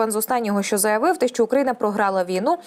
Орбан з останнього, що заявив, те, що Україна програла війну,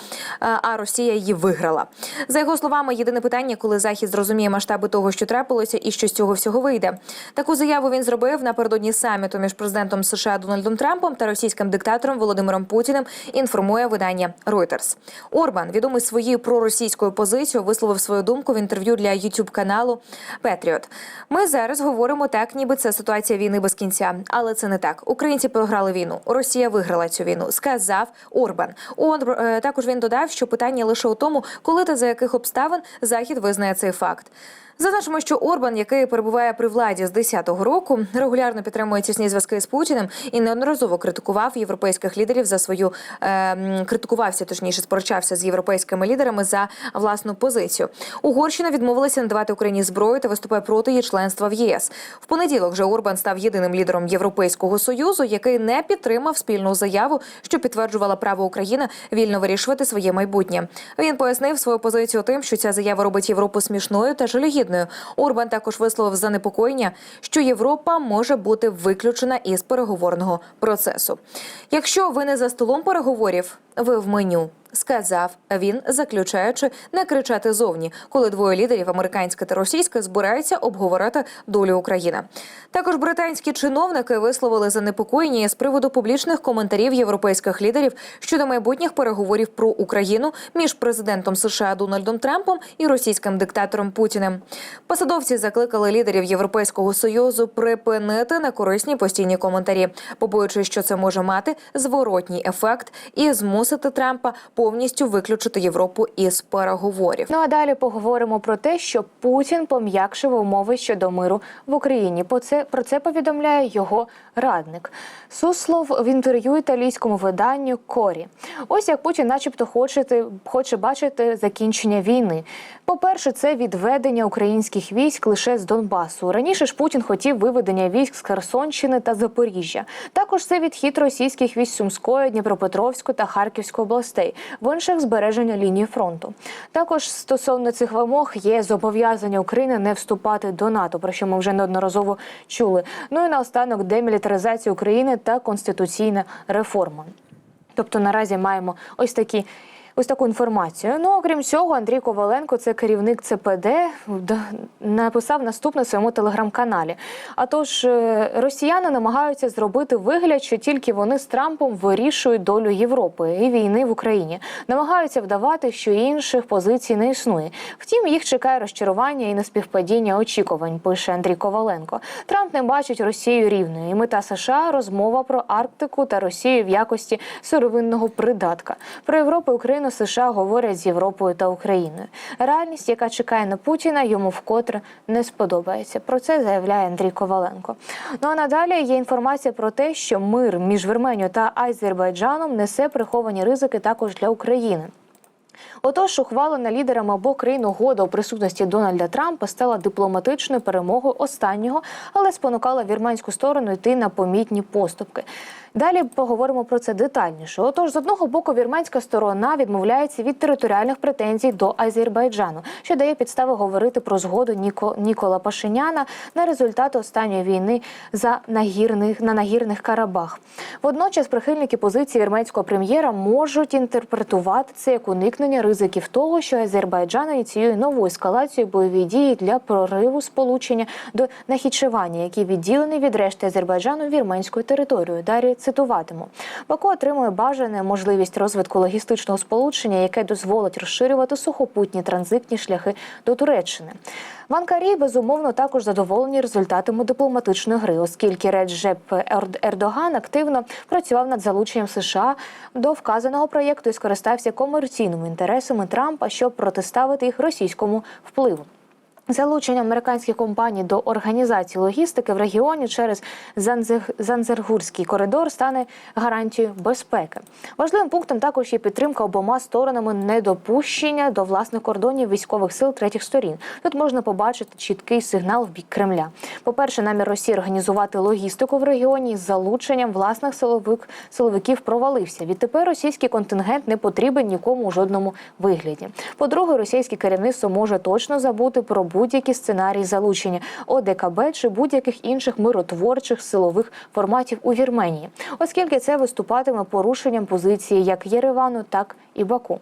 е, а Росія її виграла. За його словами, єдине питання, коли Захід зрозуміє масштаби того, що трапилося, і що з цього всього вийде. Таку заяву він зробив напередодні саміту між президентом США Дональдом Трампом та російським диктатором Володимиром Путіним. Інформує видання Reuters. Орбан, відомий своєю проросійською позицією, висловив свою думку в інтерв'ю для youtube каналу Петріот. Ми зараз говоримо так, ніби це ситуація війни без кінця, але це не так. Українці програли війну. Росія виграла цю війну. Сказав Орбан. Он е, також він додав, що питання лише у тому, коли та за яких обставин Захід визнає цей факт. Зазначимо, що Орбан, який перебуває при владі з 10-го року, регулярно підтримує тісні зв'язки з Путіним і неодноразово критикував європейських лідерів за свою е, критикувався, точніше сперечався з європейськими лідерами за власну позицію. Угорщина відмовилася надавати Україні зброю та виступає проти її членства в ЄС. В понеділок же Орбан став єдиним лідером Європейського союзу, який не підтримав спільну заяву, що підтверджувала право України вільно вирішувати своє майбутнє. Він пояснив свою позицію тим, що ця заява робить Європу смішною та жалюгідною. Орбан також висловив занепокоєння, що Європа може бути виключена із переговорного процесу. Якщо ви не за столом переговорів, ви в меню. Сказав він, заключаючи не кричати зовні, коли двоє лідерів американське та російське збираються обговорити долю України. Також британські чиновники висловили занепокоєння з приводу публічних коментарів європейських лідерів щодо майбутніх переговорів про Україну між президентом США Дональдом Трампом і російським диктатором Путіним. Посадовці закликали лідерів Європейського союзу припинити некорисні постійні коментарі, побоюючись, що це може мати зворотній ефект і змусити Трампа повністю виключити Європу із переговорів. Ну а далі поговоримо про те, що Путін пом'якшив умови щодо миру в Україні. По це про це повідомляє його радник. Суслов в інтерв'ю італійському виданню Корі. Ось як Путін, начебто, хоче, хоче бачити закінчення війни. По-перше, це відведення українських військ лише з Донбасу. Раніше ж Путін хотів виведення військ з Херсонщини та Запоріжжя. Також це відхід російських військ Сумської, Дніпропетровської та Харківської областей, в інших збереження лінії фронту. Також стосовно цих вимог є зобов'язання України не вступати до НАТО, про що ми вже неодноразово чули. Ну і наостанок демілітаризація України та конституційна реформа. Тобто наразі маємо ось такі. Ось таку інформацію. Ну окрім цього, Андрій Коваленко, це керівник ЦПД, написав наступне в своєму телеграм-каналі. А тож е, росіяни намагаються зробити вигляд, що тільки вони з Трампом вирішують долю Європи і війни в Україні. Намагаються вдавати, що інших позицій не існує. Втім, їх чекає розчарування і неспівпадіння очікувань. Пише Андрій Коваленко. Трамп не бачить Росію рівною. І мета США розмова про Арктику та Росію в якості сировинного придатка. Про Європу і Україну США говорять з Європою та Україною. Реальність, яка чекає на Путіна, йому вкотре не сподобається. Про це заявляє Андрій Коваленко. Ну а надалі є інформація про те, що мир між Вірменією та Азербайджаном несе приховані ризики також для України. Отож, ухвалена лідерами обох країн угода у присутності Дональда Трампа стала дипломатичною перемогою останнього, але спонукала вірменську сторону йти на помітні поступки. Далі поговоримо про це детальніше. Отож, з одного боку, вірменська сторона відмовляється від територіальних претензій до Азербайджану, що дає підстави говорити про згоду Ніко Нікола Пашиняна на результати останньої війни за нагірних на нагірних Карабах. Водночас прихильники позиції вірменського прем'єра можуть інтерпретувати це як уникнення ризиків того, що Азербайджан ініціює нову ескалацію бойові дії для прориву сполучення до Нахічевання, який відділений від решти Азербайджану вірменською територією. Далі цитуватиму. Баку отримує бажане можливість розвитку логістичного сполучення, яке дозволить розширювати сухопутні транзитні шляхи до Туреччини. В Анкарі безумовно також задоволені результатами дипломатичної гри, оскільки Реджеп Ерд- Ердоган активно працював над залученням США до вказаного проєкту і скористався комерційними інтересами Трампа, щоб протиставити їх російському впливу. Залучення американських компаній до організації логістики в регіоні через Занзергурський коридор стане гарантією безпеки. Важливим пунктом також є підтримка обома сторонами недопущення до власних кордонів військових сил третіх сторін. Тут можна побачити чіткий сигнал в бік Кремля. По-перше, намір Росії організувати логістику в регіоні з залученням власних силовик силовиків провалився. Відтепер російський контингент не потрібен нікому у жодному вигляді. По-друге, російське керівництво може точно забути про будь-які сценарії залучення ОДКБ чи будь-яких інших миротворчих силових форматів у Вірменії, оскільки це виступатиме порушенням позиції як Єревану, так і Баку.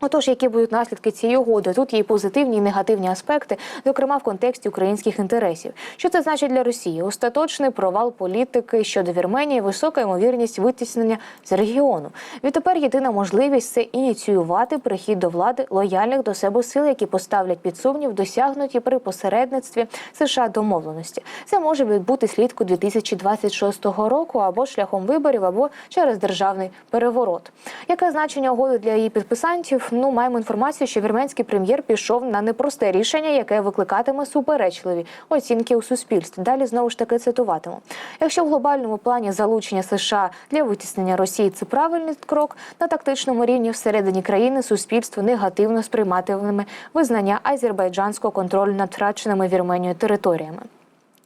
Отож, які будуть наслідки цієї угоди? Тут є і позитивні і негативні аспекти, зокрема в контексті українських інтересів. Що це значить для Росії? Остаточний провал політики щодо Вірменії, висока ймовірність витіснення з регіону. Відтепер єдина можливість це ініціювати прихід до влади лояльних до себе сил, які поставлять під сумнів досягнуті при посередництві США домовленості. Це може відбутись влітку 2026 року або шляхом виборів, або через державний переворот. Яке значення угоди для її підписантів? Ну, маємо інформацію, що вірменський прем'єр пішов на непросте рішення, яке викликатиме суперечливі оцінки у суспільстві. Далі знову ж таки цитуватиму. Якщо в глобальному плані залучення США для витіснення Росії це правильний крок, на тактичному рівні всередині країни суспільство негативно сприйматиме визнання азербайджанського контролю над втраченими Вірменією територіями.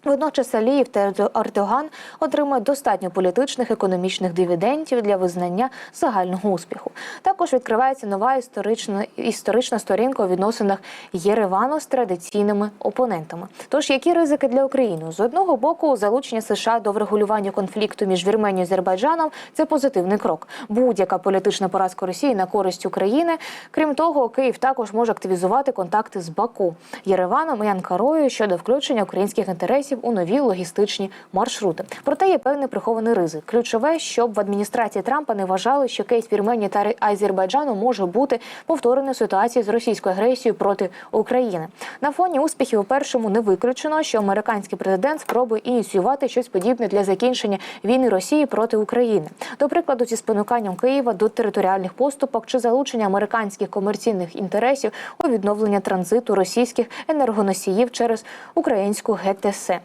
Водночас Аліїв та Ердоган отримують достатньо політичних економічних дивідендів для визнання загального успіху. Також відкривається нова історична історична сторінка у відносинах Єревану з традиційними опонентами. Тож які ризики для України? З одного боку, залучення США до врегулювання конфлікту між Вірменією і Азербайджаном це позитивний крок. Будь-яка політична поразка Росії на користь України. Крім того, Київ також може активізувати контакти з Баку, Єреваном і Анкарою щодо включення українських інтересів у нові логістичні маршрути. Проте є певний прихований ризик. Ключове, щоб в адміністрації Трампа не вважали, що кейс Вірменії та Азербайджану може бути повтореною ситуацією з російською агресією проти України. На фоні успіхів у першому не виключено, що американський президент спробує ініціювати щось подібне для закінчення війни Росії проти України. До прикладу, зі спонуканням Києва до територіальних поступок чи залучення американських комерційних інтересів у відновлення транзиту російських енергоносіїв через українську ГТС.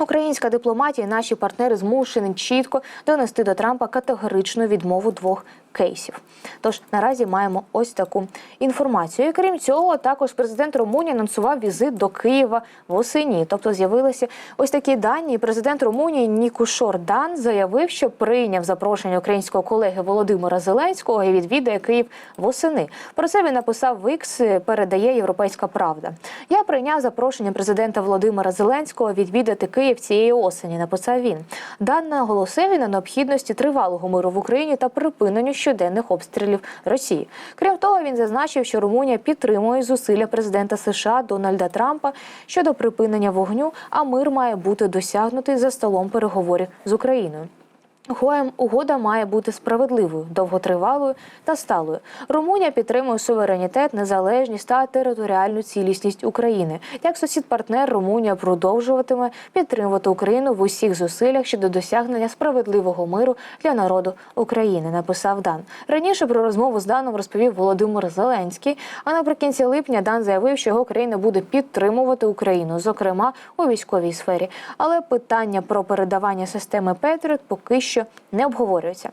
Українська дипломатія, і наші партнери змушені чітко донести до Трампа категоричну відмову двох кейсів. Тож наразі маємо ось таку інформацію. І крім цього, також президент Румунії анонсував візит до Києва восені. Тобто з'явилися ось такі дані. Президент Румунії Нікушор Дан заявив, що прийняв запрошення українського колеги Володимира Зеленського і відвідає Київ восени. Про це він написав в передає Європейська Правда. Я прийняв запрошення президента Володимира Зеленського відвідати Київ цієї осені. Написав він. Дан наголосив на необхідності тривалого миру в Україні та припиненню щоденних обстрілів Росії. Крім того, він зазначив, що Румунія підтримує зусилля президента США Дональда Трампа щодо припинення вогню, а мир має бути досягнутий за столом переговорів з Україною. Гоєм угода має бути справедливою, довготривалою та сталою. Румунія підтримує суверенітет, незалежність та територіальну цілісність України. Як сусід-партнер, Румунія продовжуватиме підтримувати Україну в усіх зусиллях щодо досягнення справедливого миру для народу України. Написав Дан. Раніше про розмову з Даном розповів Володимир Зеленський. А наприкінці липня Дан заявив, що його країна буде підтримувати Україну, зокрема у військовій сфері. Але питання про передавання системи Петріот поки що не обговорюється.